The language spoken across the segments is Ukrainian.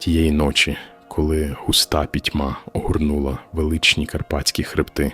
Тієї ночі, коли густа пітьма огорнула величні карпатські хребти,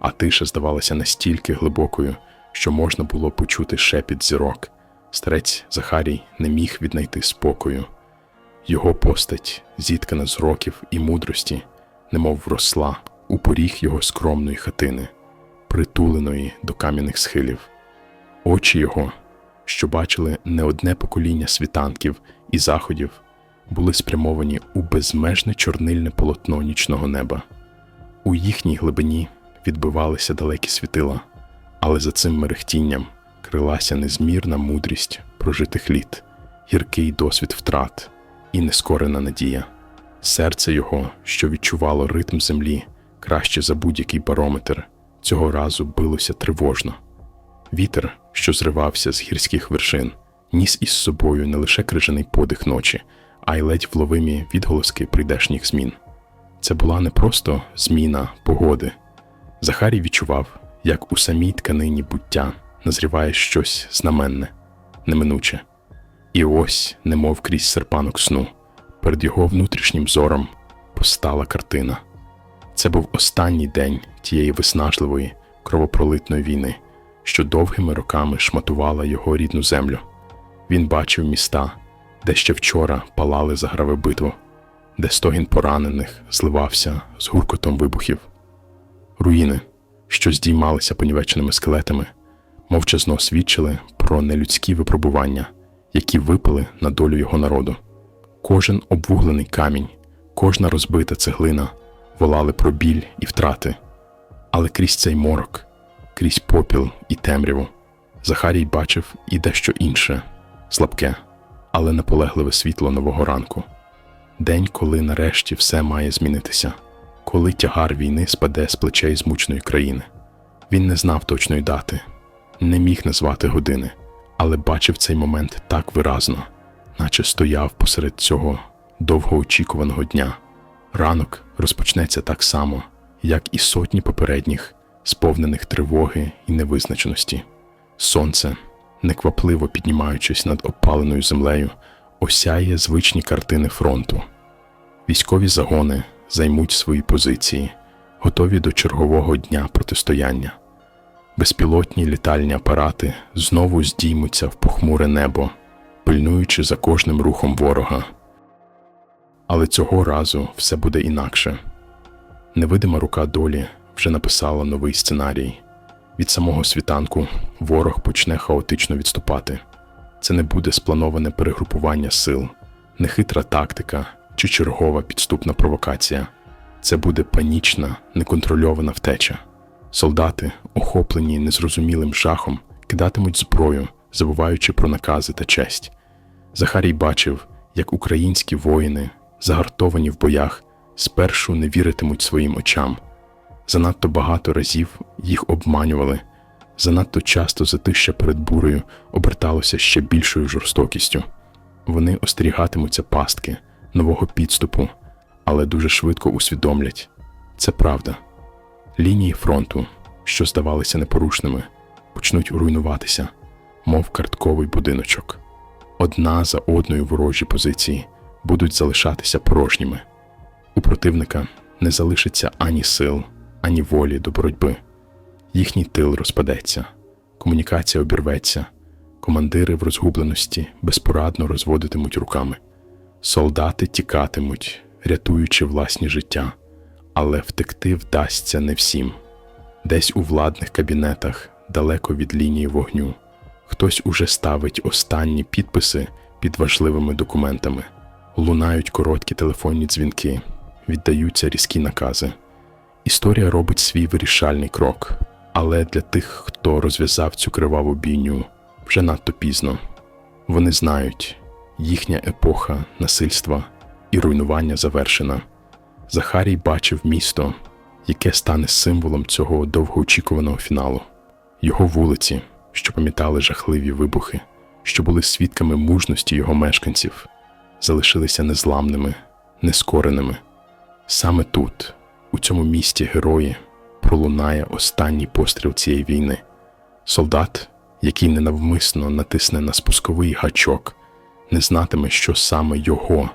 а тиша здавалася настільки глибокою, що можна було почути шепіт зірок, старець Захарій не міг віднайти спокою. Його постать, зіткана з років і мудрості, немов вросла у поріг його скромної хатини, притуленої до кам'яних схилів. Очі його, що бачили не одне покоління світанків і заходів, були спрямовані у безмежне чорнильне полотно нічного неба. У їхній глибині відбивалися далекі світила, але за цим мерехтінням крилася незмірна мудрість прожитих літ, гіркий досвід втрат і нескорена надія. Серце його, що відчувало ритм землі краще за будь-який барометр, цього разу билося тривожно. Вітер, що зривався з гірських вершин, ніс із собою не лише крижаний подих ночі, а й ледь вловимі відголоски прийдешніх змін. Це була не просто зміна погоди. Захарій відчував, як у самій тканині буття назріває щось знаменне, неминуче. І ось, немов крізь серпанок сну, перед його внутрішнім зором постала картина. Це був останній день тієї виснажливої, кровопролитної війни, що довгими роками шматувала його рідну землю. Він бачив міста, де ще вчора палали заграви битву, де стогін поранених зливався з гуркотом вибухів. Руїни, що здіймалися понівеченими скелетами, мовчазно свідчили про нелюдські випробування, які випали на долю його народу. Кожен обвуглений камінь, кожна розбита цеглина волали про біль і втрати. Але крізь цей морок, крізь попіл і темряву, Захарій бачив і дещо інше слабке, але наполегливе світло нового ранку. День, коли нарешті все має змінитися, коли тягар війни спаде з плечей змученої країни. Він не знав точної дати, не міг назвати години, але бачив цей момент так виразно, наче стояв посеред цього довгоочікуваного дня. Ранок розпочнеться так само, як і сотні попередніх, сповнених тривоги і невизначеності. Сонце, неквапливо піднімаючись над опаленою землею, осяє звичні картини фронту. Військові загони займуть свої позиції, готові до чергового дня протистояння. Безпілотні літальні апарати знову здіймуться в похмуре небо, пильнуючи за кожним рухом ворога. Але цього разу все буде інакше. Невидима рука долі вже написала новий сценарій. Від самого світанку ворог почне хаотично відступати. Це не буде сплановане перегрупування сил, нехитра тактика чи чергова підступна провокація. Це буде панічна, неконтрольована втеча. Солдати, охоплені незрозумілим жахом, кидатимуть зброю, забуваючи про накази та честь. Захарій бачив, як українські воїни, загартовані в боях, спершу не віритимуть своїм очам. Занадто багато разів їх обманювали, занадто часто затища перед бурею оберталося ще більшою жорстокістю. Вони остерігатимуться пастки, нового підступу, але дуже швидко усвідомлять це правда. Лінії фронту, що здавалися непорушними, почнуть руйнуватися, мов картковий будиночок. Одна за одною ворожі позиції будуть залишатися порожніми. У противника не залишиться ані сил, ані волі до боротьби. Їхній тил розпадеться, комунікація обірветься, командири в розгубленості безпорадно розводитимуть руками, солдати тікатимуть, рятуючи власні життя, але втекти вдасться не всім. Десь у владних кабінетах, далеко від лінії вогню, хтось уже ставить останні підписи під важливими документами, лунають короткі телефонні дзвінки, віддаються різкі накази. Історія робить свій вирішальний крок, але для тих, хто розв'язав цю криваву бійню, вже надто пізно. Вони знають, їхня епоха насильства і руйнування завершена. Захарій бачив місто, яке стане символом цього довгоочікуваного фіналу. Його вулиці, що пам'ятали жахливі вибухи, що були свідками мужності його мешканців, залишилися незламними, нескореними. Саме тут, у цьому місті герої, пролунає останній постріл цієї війни. Солдат, який ненавмисно натисне на спусковий гачок, не знатиме, що саме його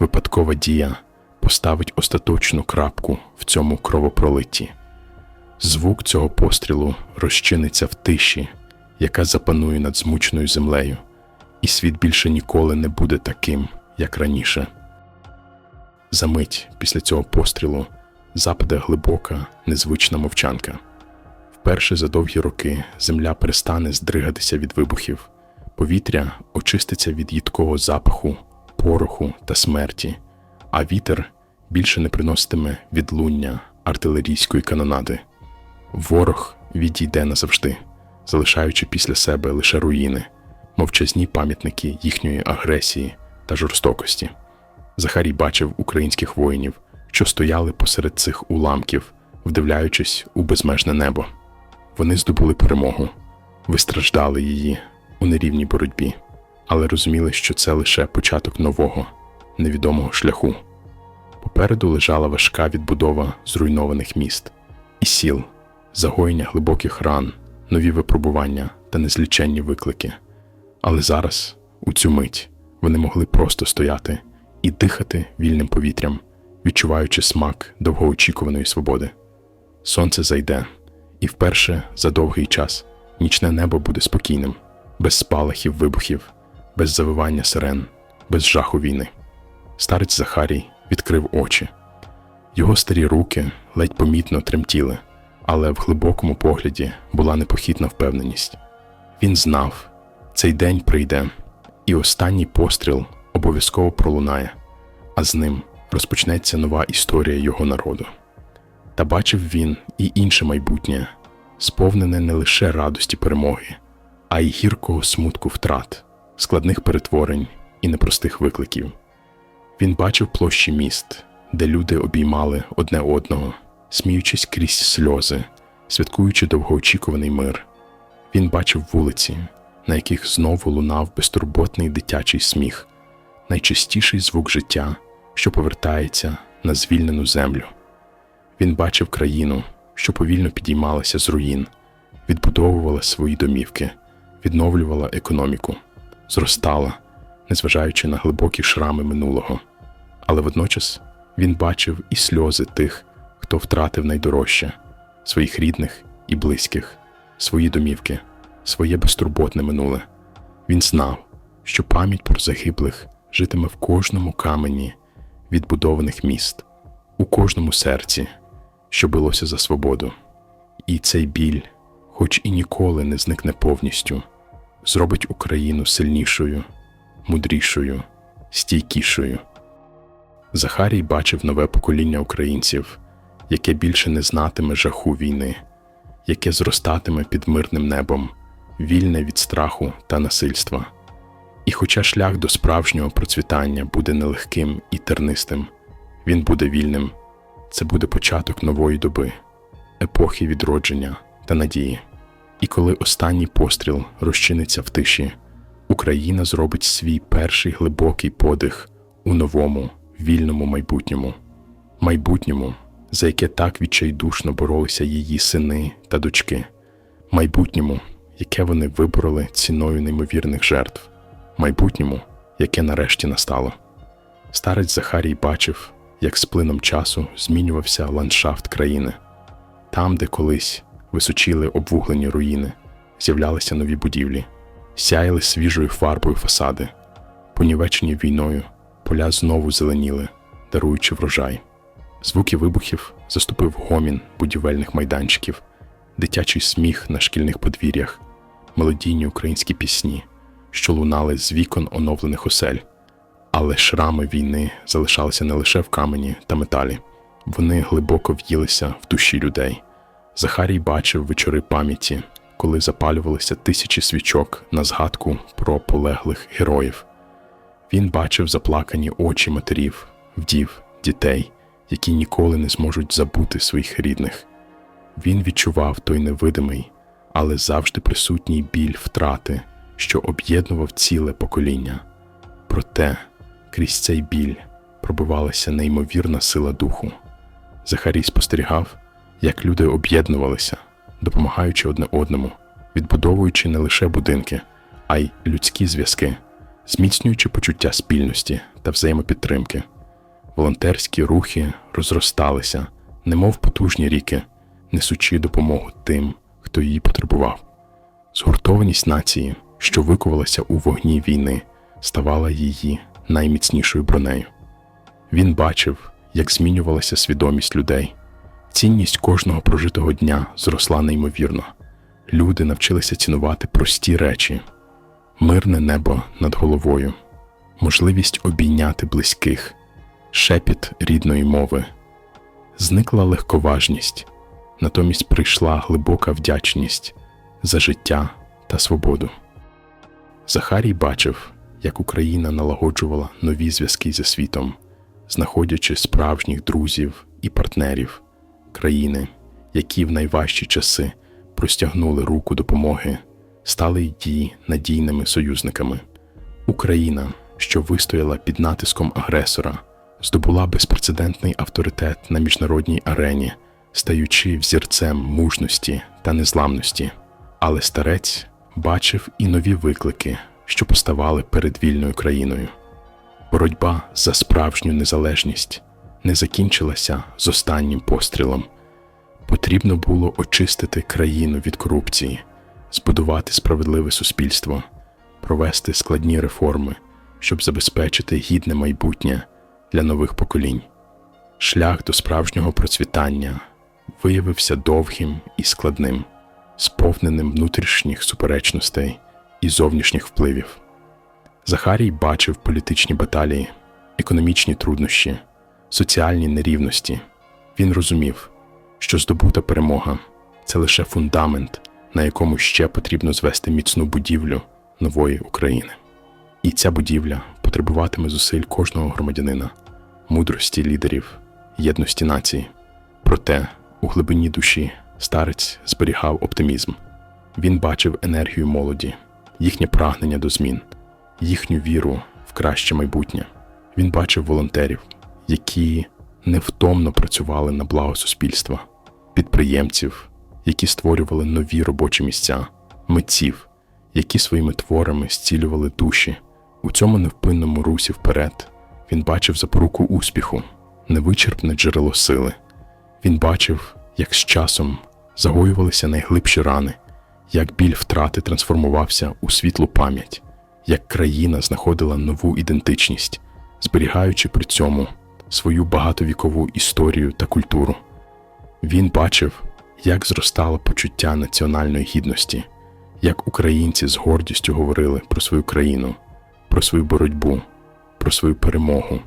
випадкова дія поставить остаточну крапку в цьому кровопролитті. Звук цього пострілу розчиниться в тиші, яка запанує над змученою землею, і світ більше ніколи не буде таким, як раніше. Замить після цього пострілу западе глибока, незвична мовчанка. Вперше за довгі роки земля перестане здригатися від вибухів, повітря очиститься від їдкого запаху, пороху та смерті, а вітер більше не приноситиме відлуння артилерійської канонади. Ворог відійде назавжди, залишаючи після себе лише руїни, мовчазні пам'ятники їхньої агресії та жорстокості. Захарій бачив українських воїнів, що стояли посеред цих уламків, вдивляючись у безмежне небо. Вони здобули перемогу, вистраждали її у нерівній боротьбі, але розуміли, що це лише початок нового, невідомого шляху. Попереду лежала важка відбудова зруйнованих міст і сіл, загоєння глибоких ран, нові випробування та незліченні виклики. Але зараз, у цю мить, вони могли просто стояти і дихати вільним повітрям, відчуваючи смак довгоочікуваної свободи. Сонце зайде, і вперше за довгий час нічне небо буде спокійним, без спалахів вибухів, без завивання сирен, без жаху війни. Старець Захарій відкрив очі. Його старі руки ледь помітно тремтіли, але в глибокому погляді була непохитна впевненість. Він знав, цей день прийде, і останній постріл обов'язково пролунає, а з ним розпочнеться нова історія його народу. Та бачив він і інше майбутнє, сповнене не лише радості перемоги, а й гіркого смутку втрат, складних перетворень і непростих викликів. Він бачив площі міст, де люди обіймали одне одного, сміючись крізь сльози, святкуючи довгоочікуваний мир. Він бачив вулиці, на яких знову лунав безтурботний дитячий сміх, найчистіший звук життя, що повертається на звільнену землю. Він бачив країну, що повільно підіймалася з руїн, відбудовувала свої домівки, відновлювала економіку, зростала, незважаючи на глибокі шрами минулого. Але водночас він бачив і сльози тих, хто втратив найдорожче своїх рідних і близьких, свої домівки, своє безтурботне минуле. Він знав, що пам'ять про загиблих житиме в кожному камені відбудованих міст, у кожному серці, що билося за свободу. І цей біль, хоч і ніколи не зникне повністю, зробить Україну сильнішою, мудрішою, стійкішою. Захарій бачив нове покоління українців, яке більше не знатиме жаху війни, яке зростатиме під мирним небом, вільне від страху та насильства. І хоча шлях до справжнього процвітання буде нелегким і тернистим, він буде вільним, це буде початок нової доби, епохи відродження та надії. І коли останній постріл розчиниться в тиші, Україна зробить свій перший глибокий подих у новому, вільному майбутньому, майбутньому, за яке так відчайдушно боролися її сини та дочки, майбутньому, яке вони вибороли ціною неймовірних жертв, майбутньому, яке нарешті настало. Старець Захарій бачив, як з плином часу змінювався ландшафт країни. Там, де колись височили обвуглені руїни, з'являлися нові будівлі, сяяли свіжою фарбою фасади, понівечені війною, поля знову зеленіли, даруючи врожай. Звуки вибухів заступив гомін будівельних майданчиків, дитячий сміх на шкільних подвір'ях, мелодійні українські пісні, що лунали з вікон оновлених осель. Але шрами війни залишалися не лише в камені та металі, вони глибоко в'їлися в душі людей. Захарій бачив вечори пам'яті, коли запалювалися тисячі свічок на згадку про полеглих героїв. Він бачив заплакані очі матерів, вдів, дітей, які ніколи не зможуть забути своїх рідних. Він відчував той невидимий, але завжди присутній біль втрати, що об'єднував ціле покоління. Проте, крізь цей біль пробивалася неймовірна сила духу. Захарій спостерігав, як люди об'єднувалися, допомагаючи одне одному, відбудовуючи не лише будинки, а й людські зв'язки, зміцнюючи почуття спільності та взаємопідтримки. Волонтерські рухи розросталися, немов потужні ріки, несучи допомогу тим, хто її потребував. Згуртованість нації, що викувалася у вогні війни, ставала її найміцнішою бронею. Він бачив, як змінювалася свідомість людей. Цінність кожного прожитого дня зросла неймовірно. Люди навчилися цінувати прості речі, мирне небо над головою, можливість обійняти близьких, шепіт рідної мови. Зникла легковажність, натомість прийшла глибока вдячність за життя та свободу. Захарій бачив, як Україна налагоджувала нові зв'язки зі світом, знаходячи справжніх друзів і партнерів, країни, які в найважчі часи простягнули руку допомоги, стали її надійними союзниками. Україна, що вистояла під натиском агресора, здобула безпрецедентний авторитет на міжнародній арені, стаючи взірцем мужності та незламності. Але старець бачив і нові виклики, що поставали перед вільною країною. Боротьба за справжню незалежність не закінчилася з останнім пострілом. Потрібно було очистити країну від корупції, збудувати справедливе суспільство, провести складні реформи, щоб забезпечити гідне майбутнє для нових поколінь. Шлях до справжнього процвітання виявився довгим і складним, сповненим внутрішніх суперечностей і зовнішніх впливів. Захарій бачив політичні баталії, економічні труднощі, соціальні нерівності. Він розумів, що здобута перемога це лише фундамент, на якому ще потрібно звести міцну будівлю нової України. І ця будівля потребуватиме зусиль кожного громадянина, мудрості лідерів, єдності нації. Проте у глибині душі старець зберігав оптимізм. Він бачив енергію молоді, їхнє прагнення до змін, їхню віру в краще майбутнє. Він бачив волонтерів, які невтомно працювали на благо суспільства, підприємців, які створювали нові робочі місця, митців, які своїми творами зцілювали душі. У цьому невпинному русі вперед він бачив запоруку успіху, невичерпне джерело сили. Він бачив, як з часом загоювалися найглибші рани, як біль втрати трансформувався у світлу пам'ять, як країна знаходила нову ідентичність, зберігаючи при цьому свою багатовікову історію та культуру. Він бачив, як зростало почуття національної гідності, як українці з гордістю говорили про свою країну, про свою боротьбу, про свою перемогу.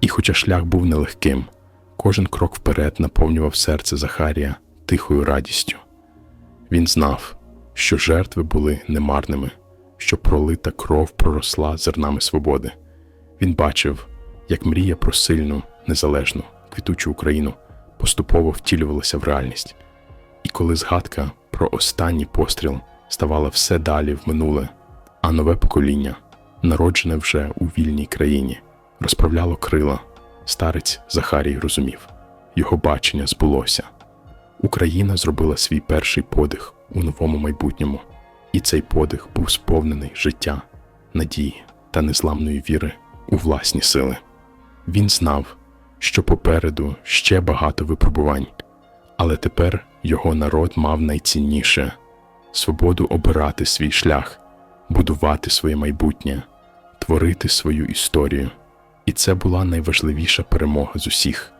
І хоча шлях був нелегким, кожен крок вперед наповнював серце Захарія тихою радістю. Він знав, що жертви були немарними, що пролита кров проросла зернами свободи. Він бачив, як мрія про сильну, незалежну, квітучу Україну поступово втілювалася в реальність. І коли згадка про останній постріл ставала все далі в минуле, а нове покоління, народжене вже у вільній країні, розправляло крила, старець Захарій розумів його бачення збулося. Україна зробила свій перший подих у новому майбутньому, і цей подих був сповнений життя, надії та незламної віри у власні сили. Він знав, що попереду ще багато випробувань, але тепер його народ мав найцінніше свободу обирати свій шлях, будувати своє майбутнє, творити свою історію. І це була найважливіша перемога з усіх.